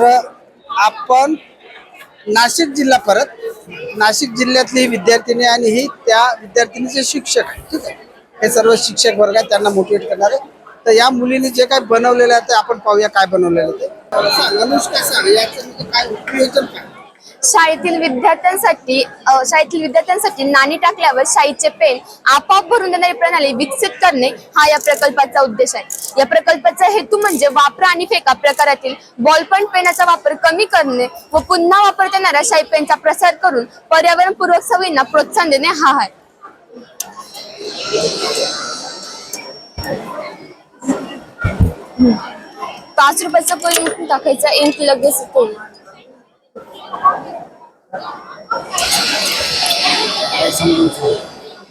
तर आपण नाशिक जिल्हा परत नाशिक जिल्ह्यातली विद्यार्थिनी आणि ही त्या विद्यार्थिनीचे शिक्षक ठीक आहे? हे सर्व शिक्षक वर्ग आहेत त्यांना मोटिवेट करणारे तर या मुलीने जे काय बनवलेलं आहे ते आपण पाहूया काय बनवलेलं आहे ते. सांग, अनुष्का सांग याचं म्हणजे काय उपयोजन काय? शाळेतील विद्यार्थ्यांसाठी शाळेतील विद्यार्थ्यांसाठी नाणी टाकल्यावर शाईचे पेन आपोआप भरून देणारी प्रणाली विकसित करणे हा या प्रकल्पाचा उद्देश आहे. या प्रकल्पाचा हेतू म्हणजे वापरा आणि फेका प्रकारातील बॉलपॉइंट पेनाचा वापर कमी करणे व पुन्हा वापरता येणाऱ्या शाई पेनचा प्रसार करून पर्यावरणपूर्वक सवयींना प्रोत्साहन देणे हा आहे. पाच रुपयाचा कोण टाकायचा इंक लगेच कोण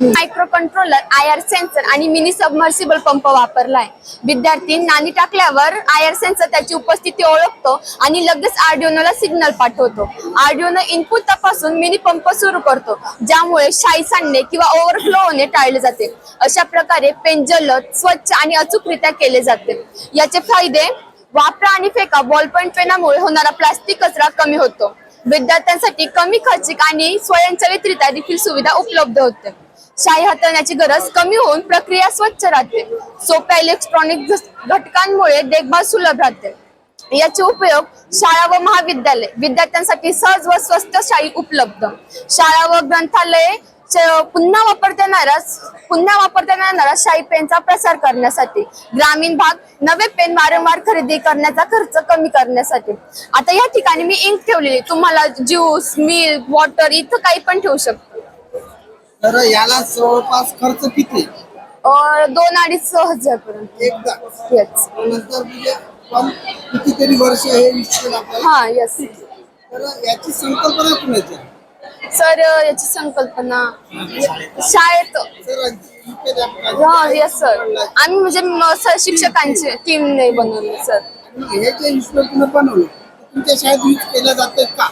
microcontroller I R sensor आणि मिनी सबमर्सिबल पंप वापरलाय. विद्यार्थी नाणी टाकल्यावर आय आर सेन्सर त्याची उपस्थिती ओळखतो आणि लगेच आरडीओला सिग्नल पाठवतो. आरडीओनं इनपुट तपासून मिनी पंप सुरू करतो ज्यामुळे शाई सांडणे किंवा ओव्हरफ्लो होणे टाळले जाते. अशा प्रकारे पेन जलद स्वच्छ आणि अचूकरित्या केले जाते. याचे फायदे वापरा आणि फेका बॉलपॉइंट पेनामुळे होणारा प्लास्टिक कचरा कमी होतो. विद्यार्थ्यांसाठी कमी खर्चिक आणि स्वयंचलितरित्या देखील सुविधा उपलब्ध होते. शाई हाताळण्याची गरज कमी होऊन प्रक्रिया स्वच्छ राहते. सोप्या इलेक्ट्रॉनिक घटकांमुळे देखभाल सुलभ राहते. याचे उपयोग शाळा व महाविद्यालय विद्यार्थ्यांसाठी सहज व स्वस्त शाई उपलब्ध. शाळा व ग्रंथालये पुन्हा वापरता येणारा पुन्हा वापरता येणारा शाई पेनचा प्रसार करण्यासाठी. ग्रामीण भाग नवे पेन वारंवार खरेदी करण्याचा खर्च कमी करण्यासाठी. आता या ठिकाणी मी इंक ठेवलेली. तुम्हाला ज्यूस मिल्क वॉटर इथं काही पण ठेवू शकतो. तर याला जवळपास खर्च किती? दोन अडीच हजार पर्यंत एकदा. म्हणजे कितीतरी वर्ष हे हा येस तर याची संकल्पना तर याची संकल्पना म्हणजे शाळेत हा येस सर आम्ही म्हणजे म- सर शिक्षकांची टीमने बनवली सर हे जे तुम्ही बनवलं तुमच्या शाळेत यूज केलं का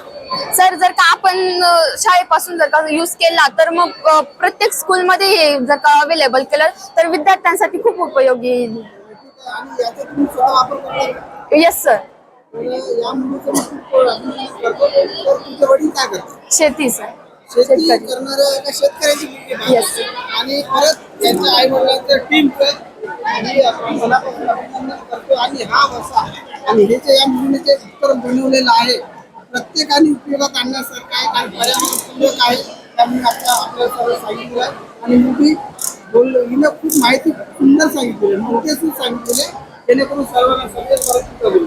सर जर का आपण अ, शाळेपासून जर का यूज केला तर मग अ, प्रत्येक स्कूलमध्ये हे जर का अवेलेबल केलं तर विद्यार्थ्यांसाठी खूप उपयोगी येईल आणि याचा तुम्ही स्वतः वापर करता येस सर तर या मुलीचं मी खूप अभिनंदन करतो. तर तुमचे वडील काय करतात शेती सर शेती शेतकरी करणाऱ्या एका शेतकऱ्याची मुलगी आहे. Yes. आणि परत त्यांच्या आई वडिलांचं आणि आपण मनापासून अभिनंदन करतो. आणि हा वसा आणि हे जे या मुलीने जे उपकरण बनवलेलं आहे प्रत्येकाने उपयोगात आणण्यासारखं आहे. कारण पर्यावरणपूरक आहे त्यामुळे आपल्या आपल्याला सर्व सांगितलं आहे. आणि मुली बोल हिनं खूप माहिती सुंदर सांगितलेली मोठे सांगितलेले जेणेकरून सर्वांना सगळे परत होईल